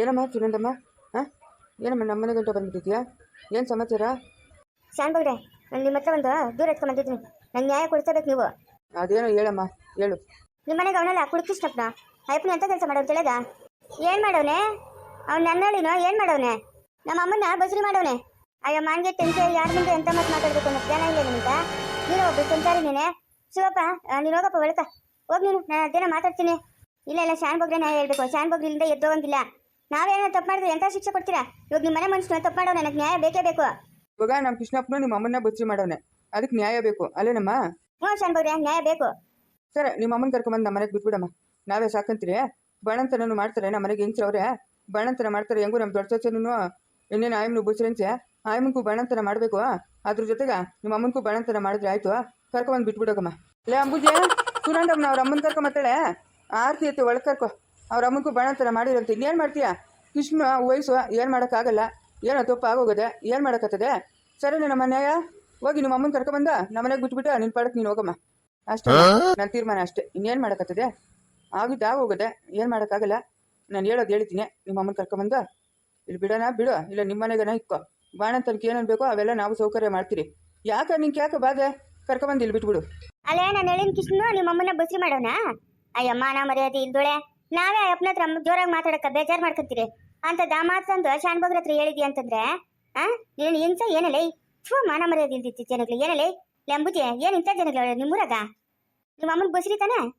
ಏನಮ್ಮ ಸುನಂದಮ್ಮ? ಹಾಂ? ಏನಮ್ಮ ನಮ್ಮ ಮನೆ ಗಂಟ ಬಂದ್ಬಿಟ್ಟಿದ್ಯಾ? ಏನು ಸಮಾಚಾರ? ಶಾನ್ ಬಗ್ರೆ ನಾನು ನಿಮ್ಮ ಹತ್ರ ಒಂದು ದೂರ ಎತ್ಕೊಂಡ್ ಬಂದಿದ್ದೀನಿ. ನಂಗೆ ನ್ಯಾಯ ಕೊಡಿಸಬೇಕು ನೀವು. ಅದೇನೋ ಹೇಳಮ್ಮ ಹೇಳು. ನಿಮ್ಮ ಮನೆಗೆ ಅವನಲ್ಲ ಕುಡುಕಿಷ್ಟಪ್ನ ಅಯ್ಯಪ್ಪನ ಎಂತ ಕೆಲಸ ಮಾಡೋನು ತಿಳಿದ? ಏನು ಮಾಡವನೆ? ಅವ್ನು ನನ್ನಳಿನೋ ಏನು ಮಾಡವನೆ? ನಮ್ಮ ಅಮ್ಮನ ಬಸರಿ ಮಾಡವನೆ. ಅಯ್ಯೋ ಮಾನ್ಗೆ ಟೆನ್ಷನ್ ಯಾರ ಮುಂದೆ ಎಂತ ಮಾತು ಮಾತಾಡ್ಬೇಕು ಅನ್ನೋ ಜ್ಞಾನ ಇಲ್ಲ ನಿಮ್ಗೆ? ನೀನು ಒಬ್ಬ ಸಂಚಾರಿ ನೀನೆ. ಶಿವಪ್ಪ ನೀನು ಹೋಗಪ್ಪ ಬೆಳಕ ಹೋಗಿ ನೀನು ನಾನು ಅದೇನೋ ಮಾತಾಡ್ತೀನಿ. ಇಲ್ಲ ಇಲ್ಲ ಶಾನ್ ಬಗ್ರೆ ನಾ ಹೇಳ್ಬೇಕು. ಶಾನ್ ಬಗ್ರಿಲಿಂದ ಎದ್ದೋಗಂಗಿಲ್ಲ ನಾವೇನೋ ತಪ್ಪು ಮಾಡಿದ್ರೆ ಎಂತ ಶಿಕ್ಷೆ ಕೊಡ್ತೀರಾ? ಇವಾಗ ನಿಮ್ಮ ಮನೆ ಮನುಷ್ಯನ ತಪ್ಪು ಮಾಡೋ ನನಗೆ ನ್ಯಾಯ ಬೇಕೇ ಬೇಕು. ಇವಾಗ ನಮ್ಮ ಕೃಷ್ಣಪ್ಪನು ನಿಮ್ಮ ಅಮ್ಮನ್ನ ಬಚ್ಚಿ ಮಾಡೋನೆ ಅದಕ್ಕೆ ನ್ಯಾಯ ಬೇಕು ಅಲ್ಲೇನಮ್ಮ ಹ್ಞೂ ಶಾನ್ ಬಗ್ರೆ ನ್ಯಾಯ ಬೇಕು. ಸರ್ ನಿಮ್ಮ ಅಮ್ಮನ ಕರ್ಕೊಂಬಂದು ನಮ್ಮ ಮನೆಗೆ ಬಿಟ್ಬಿಡಮ್ಮ. ನಾವೇ ಸಾಕಂತೀರಿ? ಬಣಂತನೂ ಮಾಡ್ತಾರೆ ನಮ್ಮ ಮನೆಗೆ ಹೆಂಗ್ಸ್ರವ್ರೆ? ಬಣಂತನ ಮಾಡ್ತಾರೆ ಹೆಂಗೂ ನಮ್ಮ ದೊಡ್ಡ ಸೊಚ್ಚನೂ ಇನ್ನೇನು ಆಯಮ್ಮನು ಬುಚ್ಚರಂಚೆ ಆಯಮ್ಮನ್ಗೂ ಬಣಂತನ ಮಾಡಬೇಕು ಅದ್ರ ಜೊತೆಗೆ ನಿಮ್ಮ ಅಮ್ಮನ್ಗೂ ಬಣಂತನ ಮಾಡಿದ್ರೆ ಆಯ್ತು. ಕರ್ಕೊಂಬಂದು ಬಿಟ್ಬಿಡೋಗಮ್ಮ. ಲೇ ಅಂಬುಜೆ ಸುನಂದಮ್ಮನ ಅವ್ರ ಅಮ್ಮನ ಕರ್ಕೊಂಬತ್ತಾಳೆ ಆರ್ತಿ ಐತೆ ಒಳಗೆ ಕರ್ಕೊ. ಅವ್ರ ಅಮ್ಮನ್ಗೂ ಬಣಂತನ ಮಾಡಿರಂತೆ ಇನ್ನೇನು ಮಾಡ್ತೀಯಾ? ಕೃಷ್ಣ ವಯಸ್ಸು ಏನು ಮಾಡೋಕ್ಕಾಗಲ್ಲ? ಏನೋ ತಪ್ಪು ಆಗೋಗದೆ ಏನು ಮಾಡೋಕ್ಕತ್ತದೆ ಸರಿ ನಮ್ಮ ಮನೆಯ ಹೋಗಿ ನಿಮ್ಮ ಅಮ್ಮನ ಕರ್ಕೊಂಬಂದ ನಮ್ಮ ಮನೆಗೆ ಬಿಟ್ಬಿಟ್ಟು ನಿನ್ ಪಾಡಕ್ಕೆ ನೀನು ಹೋಗಮ್ಮ. ಅಷ್ಟೇ ನನ್ನ ತೀರ್ಮಾನ ಅಷ್ಟೇ. ಇನ್ನೇನು ಮಾಡೋಕ್ಕತ್ತದೆ ಆಗಿದ್ದು ಆಗೋಗದೆ ಏನು ಮಾಡೋಕ್ಕಾಗಲ್ಲ. ನಾನು ಹೇಳೋದು ಹೇಳ್ತೀನಿ. ನಿಮ್ಮ ಅಮ್ಮನ ಕರ್ಕೊಂಬಂದ ಇಲ್ಲಿ ಬಿಡೋಣ ಬಿಡು. ಇಲ್ಲ ನಿಮ್ಮ ಮನೆಗನ ಇಕ್ಕೋ. ತನಕ ಏನೇನು ಬೇಕೋ ಅವೆಲ್ಲ ನಾವು ಸೌಕರ್ಯ ಮಾಡ್ತೀರಿ. ಯಾಕೆ ನಿಂಗೆ ಯಾಕೆ ಬಾಧೆ? ಕರ್ಕೊಂಬಂದು ಇಲ್ಲಿ ಬಿಟ್ಬಿಡು. ಅಲ್ಲೇ ನಾನು ಹೇಳಿನ ಕಿಶ್ನು ನಿಮ್ಮ ಅಮ್ಮನ ಬಸ್ರಿ ಮಾಡೋಣ ಅಯ್ಯಮ್ಮ ನಾ ಮರ್ಯಾದೆ ಇಲ್ದೋಳೆ. ನಾವೇ ಅಪ್ಪನ ಹತ್ರ ಜೋರಾಗಿ ಬೇಜಾರು ಮಾಡ್ಕೊಂತೀರಿ. ಅಂತ ದಾ ಮಾತಂದು ಶಾನ್ ಬಗ್ರ ಹತ್ರ ಹೇಳಿದಿ ಅಂತಂದ್ರೆ, ಆ? ನೀನು ಹಿಂಸ ಏನಲ್ಲ ಥೂ, ಮಾನ ಮರ್ಯಾದೆ ಇಲ್ದಿತ್ತು ಜನಗಳು. ಏನಲ್ಲ ಲಂಬುಜೆ ಏನ್ ಇಂಥ ಜನಗಳು ನಿಮ್ಮೂರಾಗ? ನಿಮ್ಮ ಅಮ್ಮನ ಬಸ್ರಿ ತಾನೆ?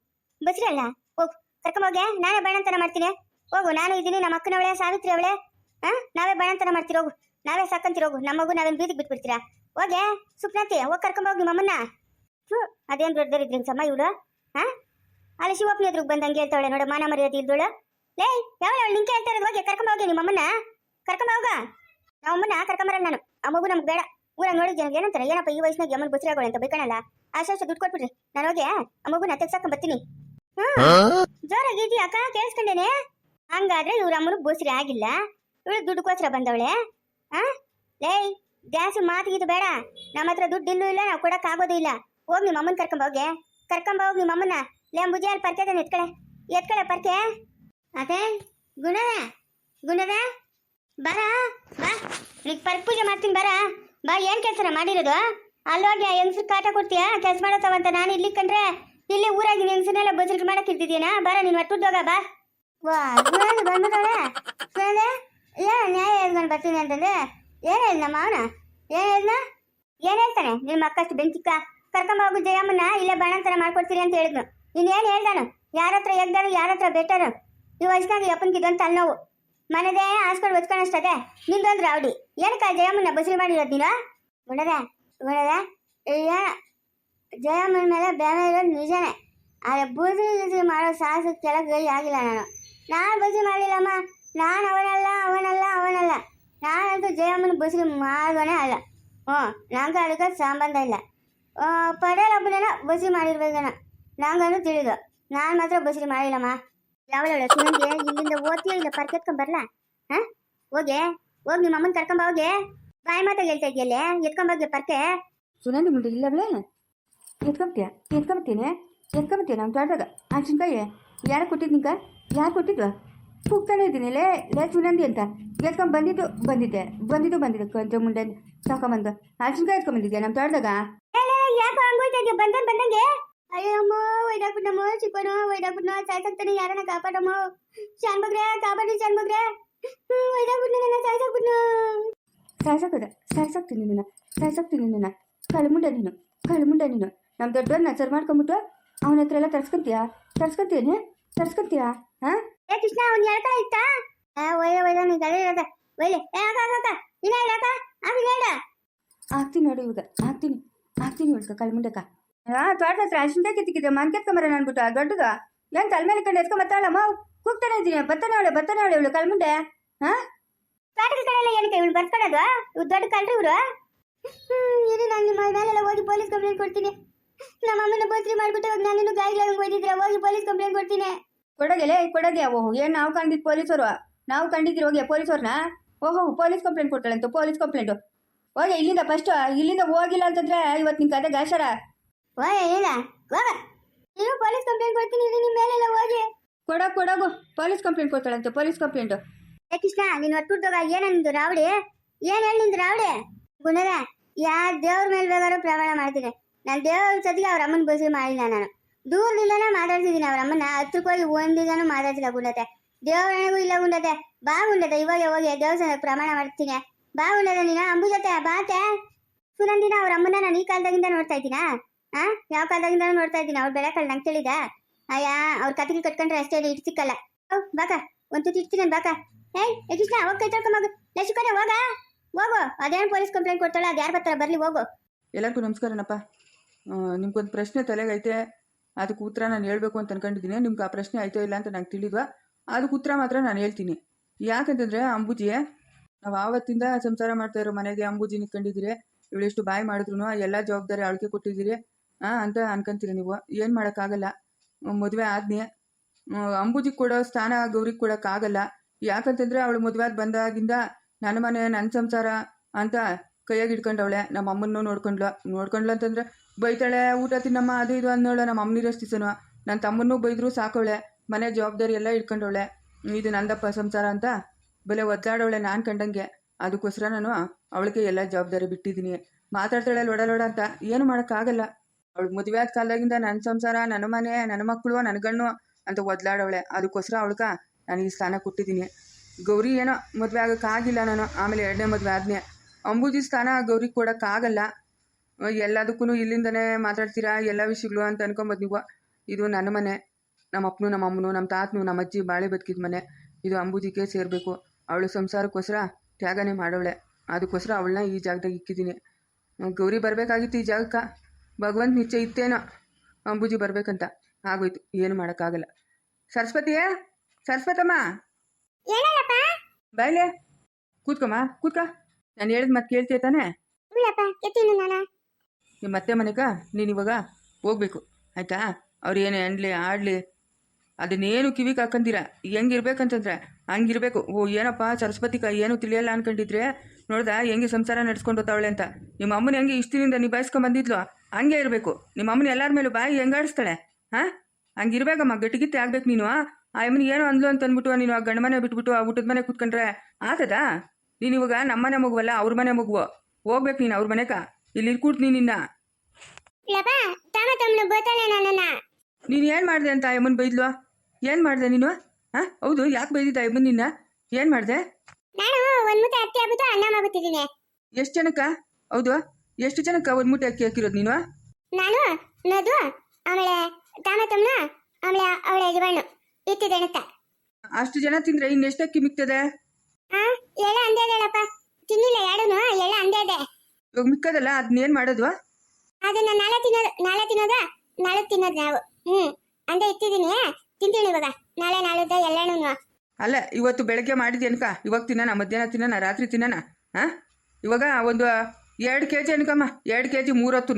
ಬಸ್ರಿ ಅಲ್ಲ? ಹೋಗು ಕರ್ಕೊಂಬೋಗೆ ನಾನೇ ಬಾಣಂತನ ಮಾಡ್ತೀನಿ. ಹೋಗು, ನಾನು ಇದ್ದೀನಿ ನಮ್ಮ ಅಕ್ಕನವಳೆ, ಸಾವಿತ್ರಿ ಅವಳೆ. ಆ? ನಾವೇ ಬಾಣಂತನ ಮಾಡ್ತೀರಿ, ಹೋಗು. ನಾವೇ ಸಾಕಂತೀರಿ, ಹೋಗು. ನಮ್ಮ ಮಗು ನಾವೇನು ಬೀದಿಗೆ ಬಿಟ್ಬಿಡ್ತೀರಾ? ಹೋಗೆ ಸುಪ್ನಾತಿ ಹೋಗಿ ಕರ್ಕೊಂಬೋಗಿ ನಿಮ್ಮಮ್ಮನ್ನ. ಹ್ಞೂ ಅದೇನು ದೊಡ್ಡದಿದ್ರಿ ಸಮ್ಮ ಇವಳು? ಹಾ ಅಲ್ಲಿ ಶಿವಪ್ಪನ ಎದುರು ಬಂದಂಗೆ ಹೇಳ್ತಾಳೆ ನೋಡು ಮಾನ ಮರ್ಯಾದೆ ಇದ್ದೋಳು ಲೇ ಯಾವ ನಿಂಗೆ ಹೇಳ್ತಾ ಇರೋದು? ಹೋಗಿ ಕರ್ಕೊಂಬ ಹೋಗಿ ನಿಮ್ಮ ಅಮ್ಮನ ಕರ್ಕೊಂಬ ಹೋಗ. ನಮ್ಮ ಅಮ್ಮನ್ನ ಕರ್ಕೊಂಬರ ನಾನು. ಆ ಮಗು ನಮ್ಗೆ ಬೇಡ. ಊರಾಗ ನೋಡಿ ಜನ ಏನಂತಾರೆ? ಏನಪ್ಪ ಈ ವಯಸ್ಸಿನಾಗ ಅಮ್ಮನ ಬಸ್ರಾಗೋಳೆ ಅಂತ ಬೇಕಣಲ್ಲ? ಆಶಾಶ ದುಡ್ಡು ಕೊಟ್ಬಿಡ್ರಿ. ನಾನು ಹೋಗಿ ಆ ನಾ ತೆಗ್ಸಾಕೊಂಡ್ ಬರ್ತೀನಿ. ಜೋರಾಗಿ ಇದೆಯಾ ಅಕ್ಕ ಕೇಳಿಸ್ಕೊಂಡೇನೆ? ಹಂಗಾದ್ರೆ ಇವ್ರ ಅಮ್ಮನ ಬಸ್ರಿ ಆಗಿಲ್ಲ. ಇವಳು ದುಡ್ಡುಗೋಸ್ಕರ ಬಂದವಳೆ. ಹಾ? ಲೇಯ್ ಗ್ಯಾಸ್ ಮಾತಿಗಿದು ಬೇಡ. ನಮ್ಮ ಹತ್ರ ದುಡ್ಡು ಇಲ್ಲೂ ಇಲ್ಲ ನಾವು ಕೊಡಕ್ ಆಗೋದು ಇಲ್ಲ. ಹೋಗಿ ನಿಮ್ಮ ಅಮ್ಮನ ಕರ್ಕೊಂಬ ಹೋಗಿ. ಕರ್ಕೊಂಬ ಹೋಗಿ ನಿಮ್ಮ ಅಮ್ಮನ ಲೇ ಬುಜಿ ಅಲ್ಲಿ ಪರ್ಕೆ ತಾನೆ ಎತ್ಕಳೆ. ಎತ್ಕಳೆ ಪರ್ಕೆ ಅದೇ ಗುಣದ ಗುಣದ ಬರ, ಬಾ. ನೀಗ್ ಪರ್ಕ್ ಪೂಜೆ ಮಾಡ್ತೀನಿ, ಬರ. ಬಾ, ಏನ್ ಕೆಲಸ ಮಾಡಿರೋದು? ಅಲ್ಲೋಗಿ ಹೆಂಗಸ್ರು ಕಾಟ ಕೊಡ್ತೀಯಾ? ಕೆಲಸ ಮಾಡತ್ತವಂತ ನಾನು ಇಲ್ಲಿ ಕಂಡ್ರೆ ಇಲ್ಲಿ ಊರಾಗಿ ಹೆಂಗಸನ್ನೆಲ್ಲ ಬಜಲ್ ಮಾಡಕ್ ಇರ್ತಿದ್ದೀನಾ ಬರ, ನೀನ್ ಒಟ್ಟುದ್ದೋಗ ಬಾ. ವಾ ಏನ್ ನ್ಯಾಯ ಹೇಳ್ಕೊಂಡು ಬರ್ತೀನಿ ಅಂತಂದ್ರೆ ಏನ್ ಹೇಳಿ ನಮ್ಮ ಅವನ ಏನ್ ಹೇಳ್ದ ಏನ್ ಹೇಳ್ತಾನೆ? ನಿಮ್ಮ ಅಕ್ಕಷ್ಟು ಬೆಂಚಿಕ್ಕ ಕರ್ಕೊಂಬ ಹೋಗು ಜಯಮ್ಮನ ಇಲ್ಲೇ ಬಾಣಂತರ ಮಾಡ್ಕೊಡ್ತೀರಿ ಅಂತ ಹೇಳಿದ್ನು. ಇನ್ನೇನು ಹೇಳ್ದಾನು? ಯಾರ ಹತ್ರ ಎಗ್ದಾನು ಯಾರ ಹತ್ರ ಬೆಟ್ಟರು ಈ ವಯಸ್ಸಿನಾಗ ಯಪ್ಪನಿಗೆ ಇದೊಂದು ತಲೆನೋವು. ಮನದೇ ಹಾಸ್ಕೊಂಡು ಒಚ್ಕೊಂಡಷ್ಟದೆ ನಿಂದೊಂದು ರಾವಡಿ ಏನಕ್ಕ ಜಯಮ್ಮನ ಬಸರಿ ಮಾಡಿರೋದು ನೀನು? ಬಿಡದೆ ಬಿಡದೆ ಜಯಮ್ಮನ ಮೇಲೆ ಬೇರೆ ಇರೋದು ನಿಜನೇ. ಆದರೆ ಬುದ್ಧಿ ಗಿದ್ರಿ ಮಾಡೋ ಸಾಹಸ ಕೆಳಗೆ ಆಗಿಲ್ಲ ನಾನು. ನಾನು ಬಸರಿ ಮಾಡಲಿಲ್ಲಮ್ಮ. ನಾನು ಅವನಲ್ಲ ಅವನಲ್ಲ ಅವನಲ್ಲ. ನಾನಂತೂ ಜಯಮ್ಮನ ಬಸರಿ ಮಾಡೋನೇ ಅಲ್ಲ. ಹ್ಞೂ ನಂಗೆ ಅದಕ್ಕೆ ಸಂಬಂಧ ಇಲ್ಲ. ಪಡೆಯಲ್ಲ ಪಟೇಲ್ ಒಬ್ಬನೇನ ಬಸಿ ಮಾಡಿರ್ಬೇಕನ ನಂಗನು ತಿಳಿದು. ನಾನು ಮಾತ್ರ ಬಸ್ರಿ ಮಾಡಿಲ್ಲಮ್ಮ. ಯಾವಳ ಸುನಂಗೆ ಇಲ್ಲಿಂದ ಓದ್ತೀಯೋ ಇಲ್ಲ ಪರ್ಕೆತ್ಕೊಂಡ್ ಬರ್ಲಾ? ಹಾ? ಹೋಗೆ. ಹೋಗಿ ನಿಮ್ಮ ಅಮ್ಮನ ಕರ್ಕೊಂಬ ಹೋಗೆ. ಬಾಯಿ ಮಾತಾಗ ಹೇಳ್ತಾ ಇದೆಯಲ್ಲೇ? ಎತ್ಕೊಂಬೋಗೆ ಪರ್ಕೆ. ಸುನಂದಿ ಮುಂದೆ ಇಲ್ಲವಳೆ ಎತ್ಕೊಂಬತ್ತೀಯ ಎತ್ಕೊಂಬತ್ತೀನಿ ಎತ್ಕೊಂಬತ್ತೀಯ ನಮ್ಮ ತೋಟದಾಗ ಹಂಚಿನ್ಕಾಯಿ ಯಾರು ಕೊಟ್ಟಿದ್ ನಿಂಕ ಯಾರು ಕೊಟ್ಟಿದ್ದು? ಕೂಗ್ತಾನೆ ಇದ್ದೀನಿ ಲೇ ಲೇ ಸುನಂದಿ ಅಂತ. ಎತ್ಕೊಂಡ್ ಬಂದಿದ್ದು ಬಂದಿದ್ದೆ. ಬಂದಿದ್ದು ಬಂದಿದ್ದೆ ಕೊಂಚ ಮುಂಡೆ ತಗೊಂಬಂದು ಚಿನ್ಕಾಯಿ ಎತ್ಕೊಂಬಂದಿದ್ಯಾ ನಮ್ಮ ತೋಟದಾಗ ಯಾಕೆ ಹಂಗೋಯ್ತಾ ಇದೆಯಾ? ಬಂದಂಗೆ ಬಂದಂಗೆ? ಅಯ್ಯಮ್ಮ ಒಯ್ದಾಕ್ಬಿಟ್ಟಮ್ಮ ಚಿಕ್ಕನು ಒಯ್ದಾಕ್ಬಿಟ್ನ ಸಾಯ್ಸಾಕ್ತಾನೆ ಯಾರನ್ನ ಕಾಪಾಡಮ್ಮ. ಶಾನ್ ಬಗ್ರೆ ಕಾಪಾಡಿ ಶಾನ್ ಬಗ್ರೆ ಒಯ್ದಾಕ್ಬಿಟ್ನ ನನ್ನ ಸಾಯ್ಸಾಕ್ಬಿಟ್ನ ಸಾಯ್ಸಾಕದ ಸಾಯ್ಸಾಕ್ತೀನಿ ನಿನ್ನ ಸಾಯ್ಸಾಕ್ತೀನಿ ನಿನ್ನ ಕಳ್ಮುಂಡ ನೀನು ಕಳ್ಮುಂಡ ನೀನು. ನಮ್ಮ ದೊಡ್ಡವ್ರನ್ನ ಸರ್ ಮಾಡ್ಕೊಂಬಿಟ್ಟು ಅವನ ಹತ್ರ ಎಲ್ಲ ತರ್ಸ್ಕೊಂತೀಯ? ತರ್ಸ್ಕೊಂತೀಯನೇ? ತರ್ಸ್ಕೊಂತೀಯ? ಹಾಂ ಏ ಕೃಷ್ಣ ಅವ್ನು ಎಳ್ಕಳ ಇತ್ತಾ? ಏ ಒಯ್ದ ಒಯ್ದ ನೀ ಗಡಿ ಇರೋದ ಒಯ್ಲೆ. ಏ ಆಗ ಆಗ ಇನ್ನ ಇಡಕ ಆಗ ಹೇಳ. ಆಗ್ತೀನಿ ನೋಡಿ ಇವಾಗ ಆಗ್ತೀನಿ ಆಗ್ತೀನಿ ಉಳ್ಕ ಕಳ್ಮುಂಡಕ್ಕ ಹಾಂ ತೋಟ ಹತ್ರ ಅರ್ಶಿನ್ಕಾಯಿ ಕಿತ್ತಿಕ್ಕಿದೆ ಮನ್ಕೆತ್ಕೊಂಬರ ಅನ್ಬಿಟ್ಟು. ಆ ದೊಡ್ಡದು. ಏನು ತಲೆ ಮೇಲೆ ಕಂಡು ಎತ್ಕೊಂಬತ್ತಾಳಮ್ಮ ಕೂಗ್ತಾನೆ ಇದ್ದೀನಿ. ಬತ್ತಾನೆ ಬತ್ತನಾಳೆ ಬತ್ತಾನೆ ಅವಳೆ ಇವಳು ಕಲ್ಮುಂಡೆ ಹಾಂ ಕಡೆ ಎಲ್ಲ ಏನಕ್ಕೆ ಇವ್ನು ಬರ್ಕೊಳೋದು ಇವ್ ದೊಡ್ಡ ಕಲ್ರಿ ಇವ್ರು? ಇದು ನಾನು ನಿಮ್ಮ ಮೇಲೆಲ್ಲ ಹೋಗಿ ಪೊಲೀಸ್ ಕಂಪ್ಲೇಂಟ್ ಕೊಡ್ತೀನಿ. ನಮ್ಮ ಅಮ್ಮನ ಮಾಡಿಬಿಟ್ಟು ಮಾಡ್ಬಿಟ್ಟು ಇವಾಗ ನನ್ನನ್ನು ಗಾಯಿಗೆ ಹೋಗಿದ್ರೆ ಹೋಗಿ ಪೊಲೀಸ್ ಕಂಪ್ಲೇಂಟ್ ಕೊಡ್ತೀನಿ. ಕೊಡಗೆಲೆ ಕೊಡಗೆ. ಓಹೋ ಏನು ನಾವು ಕಂಡಿದ್ದು ಪೊಲೀಸರು? ನಾವು ಕಂಡಿದ್ದೀರಿ ಹೋಗಿ ಪೊಲೀಸವ್ರನ್ನ? ಓಹೋ ಪೊಲೀಸ್ ಕಂಪ್ಲೇಂಟ್ ಕೊಡ್ತಾಳಂತ ಪೊಲೀಸ್ ಕಂಪ್ಲೇಂಟು. ಹೋಗಿ ಇಲ್ಲಿಂದ ಫಸ್ಟ್ ಇಲ್ಲಿಂದ ಹೋಗಿಲ್ಲ ಅಂತಂದ್ರೆ ಇವತ್ತು ನಿನ್ ಕತೆ ಗಾಶರ ಓಯ್ ಇಲ್ಲ ಹೋಗ. ನೀನು ಪೊಲೀಸ್ ಕಂಪ್ಲೇಂಟ್ ಕೊಡ್ತೀನಿ ಇರಿ ನಿಮ್ಮ ಮೇಲೆಲ್ಲ ಹೋಗಿ. ಕೊಡೋಗು ಕೊಡೋಗು ಪೊಲೀಸ್ ಕಂಪ್ಲೇಂಟ್ ಕೊಡ್ತಾಳಂತೆ ಪೊಲೀಸ್ ಕಂಪ್ಲೇಂಟು. ಏ ಕೃಷ್ಣ ನೀನ್ ಒಟ್ಟುಡ್ದಾಗ ಏನಂದು ರಾವಡಿ? ಏನ್ ಹೇಳಿ ನಿಂದು ರಾವಡಿ? ಗುಣರ ಯಾ ದೇವ್ರ ಮೇಲೆ ಬೇಕಾದ್ರೂ ಪ್ರಮಾಣ ಮಾಡ್ತೀನಿ. ನಾನು ದೇವ್ರ ಸತಿಗೆ ಅವ್ರ ಅಮ್ಮನ ಬಸಿ ಮಾಡಿಲ್ಲ ನಾನು. ದೂರದಿಂದನೇ ಮಾತಾಡ್ತಿದ್ದೀನಿ ಅವ್ರ ಅಮ್ಮನ ಹತ್ರಕ್ಕೆ ಹೋಗಿ ಒಂದಿನೂ ಮಾತಾಡ್ತಿಲ್ಲ ಗುಂಡತೆ ದೇವ್ರನಿಗೂ ಇಲ್ಲ ಗುಂಡತೆ ಬಾ ಗುಂಡತೆ ಇವಾಗ ಹೋಗಿ ದೇವಸ್ಥಾನಕ್ಕೆ ಪ್ರಮಾಣ ಮಾಡ್ತೀನಿ. ಬಾ ಗುಂಡತೆ ನೀನು ಅಂಬುಜತೆ ಬಾತೆ ಸುನಂದಿನ ಅವ್ರ ಅಮ್ಮನ ನಾನು ಈ ಕಾಲದಾಗಿಂದ ನೋಡ್ತಾ ಇದ್ದೀನಾ? ಆ? ಯಾವ ಕಾಲದಾಗಿಂದ ನೋಡ್ತಾ ಇದ್ದೀನಿ? ಅವ್ರು ಬೆಳೆ ಕಳ್ ನಂಗೆ ತಿಳಿದ? ಅಯ್ಯ, ಅವ್ರ ಕತ್ತಿಗೆ ಕಟ್ಕೊಂಡ್ರೆ ಅಷ್ಟೇ ಇಟ್ಟು ಸಿಕ್ಕಲ್ಲ ಓ ಬಾಕ, ಒಂದು ತುತ್ತು ಇಡ್ತೀನಿ ಬಾಕ. ಏಯ್ ಏ ಕೃಷ್ಣ ಹೋಗ್ ಕೈ ಲಕ್ಷ್ಮಿ ಕಡೆ ಹೋಗ? ಹೋಗು. ಅದೇನು ಪೊಲೀಸ್ ಕಂಪ್ಲೇಂಟ್ ಕೊಡ್ತಾಳೆ ಅದು ಯಾರು ಬರ್ತಾರೆ ಬರ್ಲಿ ಹೋಗು. ಎಲ್ಲರಿಗೂ ನಮಸ್ಕಾರನಪ್ಪ ನಿಮ್ಗೊಂದು ಪ್ರಶ್ನೆ ತಲೆಗೈತೆ. ಅದಕ್ಕೆ ಉತ್ತರ ನಾನು ಹೇಳ್ಬೇಕು ಅಂತ ಅನ್ಕೊಂಡಿದ್ದೀನಿ. ನಿಮ್ಗೆ ಆ ಪ್ರಶ್ನೆ ಆಯ್ತೋ ಇಲ್ಲ ಅಂತ ನಂಗೆ ತಿಳಿದ್ವಾ? ಅದಕ್ಕೆ ಉತ್ತರ ಮಾತ್ರ ನಾನು ಹೇಳ್ತೀನಿ. ಯಾಕಂತಂದ್ರೆ ಅಂಬುಜಿಯೇ, ನಾವು ಆವತ್ತಿಂದ ಸಂಸಾರ ಮಾಡ್ತಾ ಇರೋ ಮನೆಗೆ ಅಂಬುಜಿ ನಿಂತ್ಕೊಂಡಿದ್ದೀರಿ. ಇವಳೆಷ್ಟು ಬಾಯಿ ಮಾಡಿದ್ರು ಎಲ್ಲ ಜವಾಬ್ದಾರಿ ಅಳಕೆ ಕೊಟ್ಟಿದ್ದೀರಿ. ಅಂತ ಅನ್ಕೊಂತೀರಿ ನೀವು. ಏನು ಮಾಡೋಕ್ಕಾಗಲ್ಲ. ಮದುವೆ ಆದ್ನಿ. ಅಂಬುಜಿ ಕೊಡೋ ಸ್ಥಾನ ಗೌರಿಗೆ ಕೊಡೋಕ್ಕಾಗಲ್ಲ. ಯಾಕಂತಂದರೆ ಅವಳು ಮದುವೆ ಬಂದಾಗಿಂದ ನನ್ನ ಮನೆ ನನ್ನ ಸಂಸಾರ ಅಂತ ಕೈಯಾಗಿ ಇಟ್ಕೊಂಡವಳೆ ನಮ್ಮ ಅಮ್ಮನ್ನು ನೋಡ್ಕೊಂಡ್ಲು ನೋಡ್ಕೊಂಡ್ಲು ಅಂತಂದ್ರೆ ಬೈತಾಳೆ, ಊಟ ತಿನ್ನಮ್ಮ, ಅದು ಇದು ಅಂದವಳೆ ನಮ್ಮ ಅಮ್ಮನಿರಷ್ಟು ದಿವಸನು ನನ್ನ ತಮ್ಮನ್ನೂ ಬೈದ್ರು ಸಾಕವಳೆ. ಮನೆ ಜವಾಬ್ದಾರಿ ಎಲ್ಲ ಇಟ್ಕೊಂಡವಳೆ ಇದು ನಂದಪ್ಪ ಸಂಸಾರ ಅಂತ ಬೆಲೆ ಒದ್ದಾಡವಳೆ ನಾನು ಕಂಡಂಗೆ. ಅದಕ್ಕೋಸ್ಕರ ನಾನು ಅವಳಿಗೆ ಎಲ್ಲ ಜವಾಬ್ದಾರಿ ಬಿಟ್ಟಿದ್ದೀನಿ. ಮಾತಾಡ್ತಾಳೆ ಲೊಡ ಲೊಡ ಅಂತ. ಏನು ಮಾಡೋಕ್ಕಾಗಲ್ಲ. ಅವಳು ಮದುವೆ ಆದ ಕಾಲದಾಗಿಂದ ನನ್ನ ಸಂಸಾರ ನನ್ನ ಮನೆ ನನ್ನ ಮಕ್ಕಳು ನನ್ನ ಗಣ್ಣು ಅಂತ ಒದ್ಲಾಡವಳೆ. ಅದಕ್ಕೋಸ್ಕರ ಅವಳ್ಗೆ ನಾನು ಈ ಸ್ಥಾನ ಕೊಟ್ಟಿದ್ದೀನಿ. ಗೌರಿ ಏನೋ ಮದುವೆ ಆಗೋಕ್ಕಾಗಿಲ್ಲ ನಾನು. ಆಮೇಲೆ ಎರಡನೇ ಮದುವೆ ಆದ್ನೆ ಅಂಬುಜಿ ಸ್ಥಾನ ಗೌರಿ ಕೊಡೋಕ್ಕಾಗಲ್ಲ ಎಲ್ಲದಕ್ಕೂ ಇಲ್ಲಿಂದನೇ ಮಾತಾಡ್ತೀರಾ? ಎಲ್ಲ ವಿಷಯಗಳು ಅಂತ ಅನ್ಕೊಂಬದ್ ನೀವು. ಇದು ನನ್ನ ಮನೆ. ನಮ್ಮ ಅಪ್ಪನು, ನಮ್ಮ ಅಮ್ಮನು, ನಮ್ಮ ತಾತನು, ನಮ್ಮ ಅಜ್ಜಿ ಬಾಳೆ ಬದುಕಿದ ಮನೆ. ಇದು ಅಂಬುಜಿಗೆ ಸೇರಬೇಕು. ಅವಳು ಸಂಸಾರಕ್ಕೋಸ್ಕರ ತ್ಯಾಗನೇ ಮಾಡವಳೆ ಅದಕ್ಕೋಸ್ಕರ ಅವಳನ್ನ ಈ ಜಾಗದಾಗ ಇಕ್ಕಿದ್ದೀನಿ. ಗೌರಿ ಬರಬೇಕಾಗಿತ್ತು ಈ ಜಾಗಕ್ಕೆ? ಭಗವಂತ ನಿಶ್ಚಯ ಇತ್ತೇನೋ ಅಂಬುಜಿ ಬರ್ಬೇಕಂತ. ಆಗೋಯ್ತು ಏನು ಮಾಡೋಕ್ಕಾಗಲ್ಲ. ಸರಸ್ವತಿಯೇ ಸರಸ್ವತಮ್ಮ! ಬಾಯ್ಲೆ ಕೂತ್ಕೊಮ್ಮ ಕೂತ್ಕ. ನಾನು ಹೇಳಿದ ಮತ್ತೆ ಕೇಳ್ತೀಯ ತಾನೇ? ನಿಮ್ಮ ಅತ್ತೆ ಮನೆಗ ನೀನು ಇವಾಗ ಹೋಗ್ಬೇಕು. ಆಯ್ತಾ? ಅವ್ರು ಏನೇ ಅನ್ಲಿ ಆಡಲಿ ಅದನ್ನೇನು ಕಿವಿಗೆ ಹಾಕಂದಿರ ಹೆಂಗಿರ್ಬೇಕಂತಂದ್ರೆ? ಹಂಗಿರ್ಬೇಕು. ಓ ಏನಪ್ಪ ಸರಸ್ವತಿಕ ಏನು ತಿಳಿಯಲ್ಲ ಅನ್ಕೊಂಡಿದ್ರೆ? ನೋಡ್ದ ಹೆಂಗೆ ಸಂಸಾರ ನಡ್ಸ್ಕೊಂಡು ಹೋಗ್ತಾವಳೆ ಅಂತ. ನಿಮ್ಮ ಅಮ್ಮನ ಹೆಂಗೆ ಇಷ್ಟಿನಿಂದ ನಿಭಾಯಿಸ್ಕೊಂಡ್ ಬಂದಿದ್ಲು? ಹಂಗೆ ಇರಬೇಕು. ನಿಮ್ಮ ಅಮ್ಮನ ಎಲ್ಲರ ಮೇಲೂ ಬಾಯಿ ಹೆಂಗಾಡಿಸ್ತಾಳೆ? ಹಾಂ? ಹಂಗಿರ್ಬೇಕಮ್ಮ ಗಟ್ಟಿಗಿತ್ತೆ ಆಗ್ಬೇಕು ನೀನು ಆ? ಅಮ್ಮನ ಏನು ಅಂದ್ಲು ಅಂತ ಅಂದ್ಬಿಟ್ಟು ನೀನು ಆ ಗಂಡ ಮನೆ ಬಿಟ್ಬಿಟ್ಟು ಆ ಊಟದ ಮನೆ ಕೂತ್ಕೊಂಡ್ರೆ ಆಗ್ತದಾ ನೀನು ಇವಾಗ ನಮ್ಮನೆ ಮಗುವಲ್ಲ ಅವ್ರ ಮನೆ ಮಗುವು? ಹೋಗ್ಬೇಕು ನೀನು ಅವ್ರ ಮನೆಕ. ಇಲ್ಲಿ ಇರ್ಕೂಡ್ತೀನಿ ನಿನ್ನ ನೀನು ಏನು ಮಾಡಿದೆ ಅಂತ ಅಮ್ಮನ್ ಬೈದ್ಲು? ಏನು ಮಾಡ್ದೆ ನೀನು? ಹಾಂ? ಹೌದು ಯಾಕೆ ಬೈದಿದ್ದ ಇಬ್ಬನ್ ನಿನ್ನ? ಏನ್ ಮಾಡ್ದೆ? ನಾನು ಒಂದ್ ಮುಟ್ಟೆ ಅಕ್ಕಿ ಹಾಕ್ಬಿಟ್ಟು ಅನ್ನ ಮಾಡ್ಬಿಟ್ಟಿದ್ದೀನಿ. ಎಷ್ಟು ಜನಕ್ಕ? ಹೌದು ಎಷ್ಟು ಜನಕ್ಕ ಒಂದು ಮೂಟೆ ಅಕ್ಕಿ ಹಾಕಿರೋದು ನೀನು? ನಾನು ನದು ಆಮೇಲೆ ತಮ್ಮ ತಮ್ಮನ ಆಮೇಲೆ ಅವಳ ಯಜಮಾನು ಇಟ್ಟಿದ್ದೇನತ್ತ ಅಷ್ಟು ಜನ ತಿಂದ್ರೆ ಇನ್ನೆಷ್ಟು ಅಕ್ಕಿ ಮಿಕ್ತದೆ? ಹಾ ಎಳೆ ಅಂದೇ ಹೇಳಪ್ಪ ತಿನ್ನಿಲ್ಲ ಎರಡೂನು ಎಳೆ ಅಂದೇ ಇದೆ. ಇವಾಗ ಮಿಕ್ಕದಲ್ಲ ಏನ್ ಮಾಡೋದು? ಅದನ್ನ ನಾಳೆ ತಿನ್ನೋದು ನಾಳೆ ತಿನ್ನೋದ? ನಾಳೆ ತಿನ್ನೋದು ನಾವು. ಹ್ಮ್ ಅಂದೇ ಇಟ್ಟಿದ್ದೀನಿ. ತಿಂತೀನಿ ಇವಾಗ. ನಾಳೆ ನಾಳೆ ಎಲ್ಲಾನು ಅಲ್ಲ ಇವತ್ತು ಬೆಳಗ್ಗೆ ಮಾಡಿದ್ಯನ್ಕ ಇವಾಗ ತಿನ್ನೋಣ ಮಧ್ಯಾಹ್ನ ತಿನ್ನೋಣ ರಾತ್ರಿ ತಿನ್ನೋಣ ಹಾಂ ಇವಾಗ ಒಂದು ಎರಡು ಕೆ ಜಿ ಅನ್ಕಮ್ಮ ಎರಡು ಕೆ ಜಿ ಮೂರೊತ್ತು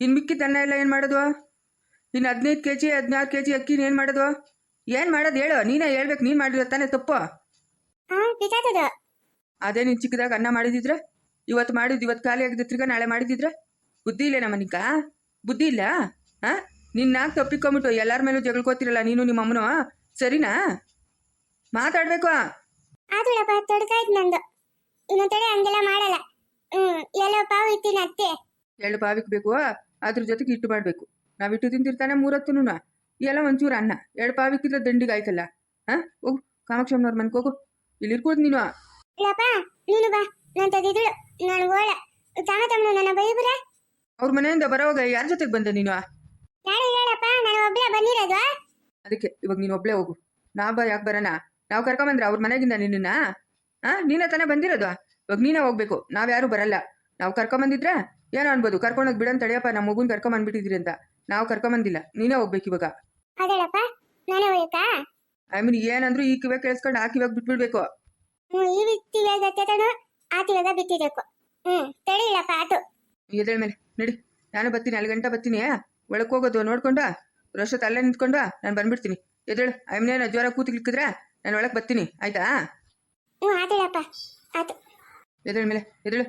ಇನ್ನು ಮಿಕ್ಕಿದ್ದನ್ನ ಎಲ್ಲ ಏನು ಮಾಡೋದು? ಇನ್ನು ಹದಿನೈದು ಕೆ ಜಿ ಹದಿನಾರು ಕೆ ಜಿ ಅಕ್ಕಿನ ಏನು ಮಾಡೋದು? ಏನು ಮಾಡೋದು ಹೇಳು ನೀನೇ ಹೇಳ್ಬೇಕು ನೀನು ಮಾಡಿರೋ ತಾನೇ ತಪ್ಪು. ಅದೇ ನೀನು ಚಿಕ್ಕದಾಗ ಅನ್ನ ಮಾಡಿದಿದ್ರೆ ಇವತ್ತು ಮಾಡಿದ್ದು ಇವತ್ತು ಖಾಲಿ ಆಗಿದ್ದ ತಿರ್ಗಾ ನಾಳೆ ಮಾಡಿದಿದ್ರೆ? ಬುದ್ಧಿ ಇಲ್ಲ ನಮ್ಮನಿಕಾ ಬುದ್ಧಿ ಇಲ್ಲ? ಹಾಂ ನಿನ್ನ ತಪ್ಪಿಕೊಂಬಿಟ್ಟು ಎಲ್ಲರ ಮೇಲೂ ಜಗಳಕೋತಿರಲ್ಲ ನೀನು ನಿಮ್ಮ ಅಮ್ಮನು? ಸರಿನಾ? ಮಾತಾಡ್ಬೇಕು. ಆದ್ರಪ್ಪ ತೊಡಕಾಯ್ತು ನಂದು. ಇನ್ನೊಂದ್ ತಡೆ ಹಂಗೆಲ್ಲ ಮಾಡಲ್ಲ. ಹ್ಮ್ ಎಲ್ಲ ಪಾವು ಇಟ್ಟಿನ ಅತ್ತೆ. ಎಳ್ಳು ಪಾವಿಕ್ ಬೇಕು ಅದ್ರ ಜೊತೆಗೆ ಇಟ್ಟು ಮಾಡಬೇಕು. ನಾವು ಇಟ್ಟು ತಿಂತಿರ್ತಾನೆ ಮೂರೊತ್ತುನು. ಎಲ್ಲ ಒಂಚೂರು ಅನ್ನ. ಎರಡು ಪಾವಿಕ್ಕಿದ್ರೆ ದಂಡಿಗೆ ಆಯ್ತಲ್ಲ. ಆ ಹೋಗು ಕಾಮಾಕ್ಷಮ್ಮನವ್ರ ಮನ್ಗೆ ಹೋಗು. ಇಲ್ಲಿ ಇರ್ಕೋದು ನೀನು. ಇಲ್ಲಪ್ಪ ನೀನು ಬಾ. ನಾನು ತೆಗೆದಿಳು ನಾನು ಓಳ ತಮ್ಮ ತಮ್ಮನು ನನ್ನ ಬೈಬ್ರ ಅವ್ರ ಮನೆಯಿಂದ ಬರೋವಾಗ ಯಾರ ಜೊತೆಗೆ ಬಂದೆ ನೀನು? ಯಾರು ಹೇಳಪ್ಪ? ನಾನು ಒಬ್ಳೆ ಬಂದಿರೋದು. ಅದಕ್ಕೆ ಇವಾಗ ನೀನು ಒಬ್ಳೆ ಹೋಗು. ನಾ ಬಾ ಯಾಕೆ ಬರೋಣ? ನಾವು ಕರ್ಕೊಂಬಂದ್ರೆ ಅವ್ರ ಮನೆಗಿಂದ ನಿನ್ನ ಹಾ ನೀನೇ ತಾನೇ ಬಂದಿರೋದು? ಇವಾಗ ನೀನೇ ಹೋಗ್ಬೇಕು. ನಾವು ಯಾರು ಬರಲ್ಲ. ನಾವು ಕರ್ಕೊಂಬಂದಿದ್ರೆ ಏನೋ ಅನ್ಬೋದು. ಕರ್ಕೊಂಡೋಗಿ ಬಿಡಂತ ತಡೆಯಪ್ಪ ನಮ್ಮ ಮಗುನ್ ಕರ್ಕೊಂಬಂದ್ಬಿಟ್ಟಿದ್ರಿ ಅಂತ. ನಾವು ಕರ್ಕೊಂಬಂದಿಲ್ಲ. ನೀನೇ ಹೋಗ್ಬೇಕು ಇವಾಗ. ಅದೇಳಪ್ಪ ನಾನೇ ಹೋಯ್ತಾ ಐ ಮೀನ್ ಏನಂದ್ರು ಈ ಕಿವೆ ಕೇಳಿಸ್ಕೊಂಡು ಆ ಕಿವಾಗ ಬಿಟ್ಬಿಡ್ಬೇಕು. ಹ್ಮ್ ಈ ತಿವಾಗ ಗತ್ತೆತನು ಆ ತಿವಾಗ ಬಿತ್ತಿಬೇಕು ಹ್ಮ್ ತಡಿಲಪ್ಪ ಆತು. ಎದ್ದೇಳ ಮೇಲೆ ನಡಿ. ನಾನು ಬರ್ತೀನಿ ಅಲ್ಲಿ ಗಂಟೆ ಬರ್ತೀನಿ ಒಳಗೆ ಹೋಗೋದು ನೋಡ್ಕೊಂಡು ರಶತ್ ಅಲ್ಲೇ ನಿಂತ್ಕೊಂಡ ನಾನು ಬಂದ್ಬಿಡ್ತೀನಿ. ಎದ್ದೇಳು ಐಮ್ನೇನು ಜ್ವರ ಕೂತಿಕ್ಲಿಕ್ಕಿದ್ರೆ ನಾನು ಒಳಗೆ ಬರ್ತೀನಿ. ಆಯ್ತಾ? ಹ್ಮ್ ಆತೇಳಪ್ಪ ಆತು. ಮೇಲೆ ಎದ್ದೇಳು.